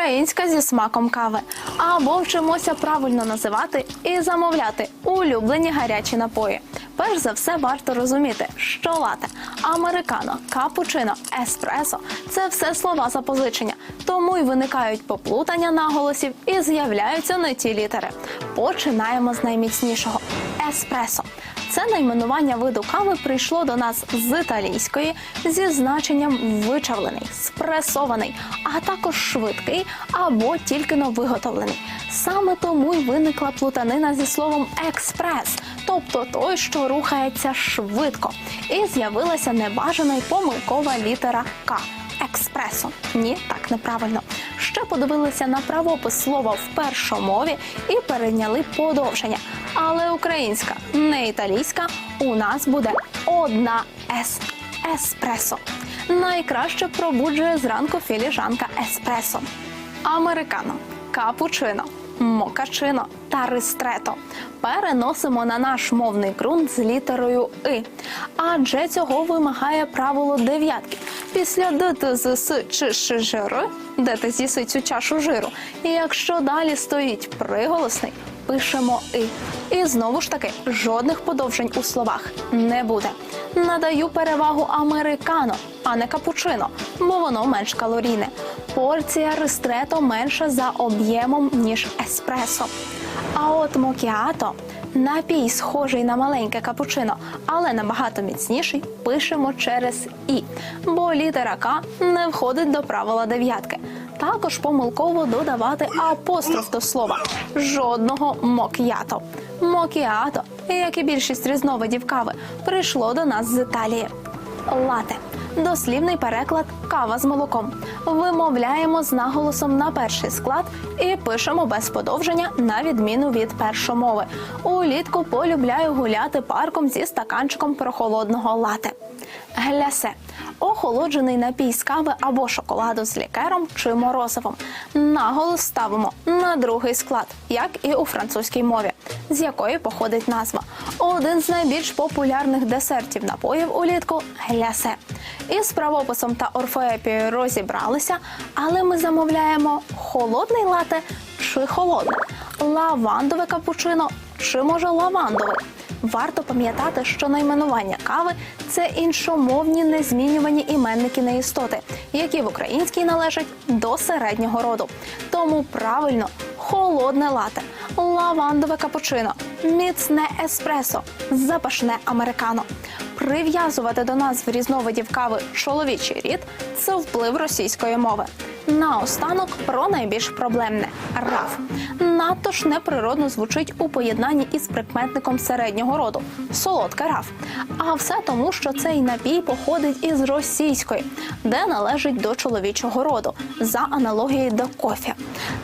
Українська зі смаком кави. Або вчимося правильно називати і замовляти улюблені гарячі напої. Перш за все варто розуміти, що лате, американо, капучино, еспресо це все слова запозичення. Тому й виникають поплутання наголосів і з'являються не ті літери. Починаємо з найміцнішого еспресо. Це найменування виду кави прийшло до нас з італійської зі значенням вичавлений, спресований, а також швидкий або тільки виготовлений. Саме тому й виникла плутанина зі словом експрес, тобто той, що рухається швидко, і з'явилася небажана й помилкова літера К. Експресо. Ні, так неправильно. Ще подивилися на правопис слова в першомові і перейняли подовження. Але українська, не італійська, у нас буде одна С. Еспресо. Найкраще пробуджує зранку філіжанка еспресо. Американо, капучино, мокачино та ристрето. Переносимо на наш мовний ґрунт з літерою И. Адже цього вимагає правило дев'ятки. Після Д, Т, З, С чи де ти з'їси цю чашу жиру. І якщо далі стоїть приголосний, пишемо И. І знову ж таки, жодних подовжень у словах не буде. Надаю перевагу американо, а не капучино, бо воно менш калорійне. Порція ристрето менша за об'ємом, ніж еспресо. А от мокіато напій схожий на маленьке капучино, але набагато міцніший, пишемо через і, бо літера К не входить до правила дев'ятки. Також помилково додавати апостроф до слова. Жодного мок'ято. Мокіато, як і більшість різновидів кави, прийшло до нас з Італії. Лате. Дослівний переклад кава з молоком. Вимовляємо з наголосом на перший склад і пишемо без подовження на відміну від першомови. Улітку полюбляю гуляти парком зі стаканчиком прохолодного лате. Глясе охолоджений напій з кави або шоколаду з лікером чи морозивом. Наголос ставимо на другий склад, як і у французькій мові, з якої походить назва. Один з найбільш популярних десертів напоїв улітку глясе. Із правописом та орфоепією розібралися, але ми замовляємо холодний лате чи холодне, лавандове капучино чи може лавандовий. Варто пам'ятати, що найменування кави це іншомовні незмінювані іменники неістоти, які в українській належать до середнього роду. Тому правильно холодне лате, лавандове капучино, міцне еспресо, запашне американо. Прив'язувати до назв різновидів кави чоловічий рід це вплив російської мови. Наостанок про найбільш проблемне раф. Надто ж неприродно звучить у поєднанні із прикметником середнього роду солодке раф. А все тому, що цей напій походить із російської, де належить до чоловічого роду, за аналогією до кофі.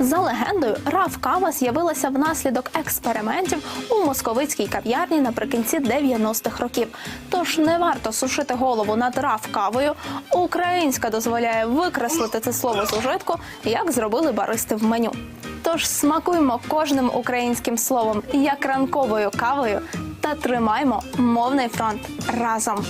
За легендою, раф кава з'явилася внаслідок експериментів у московицькій кав'ярні наприкінці 90-х років. Тож не варто сушити голову над раф кавою. Українська дозволяє викреслити це слово з ужитку, як зробили баристи в меню. Тож смакуємо кожним українським словом як ранковою кавою та тримаймо мовний фронт разом.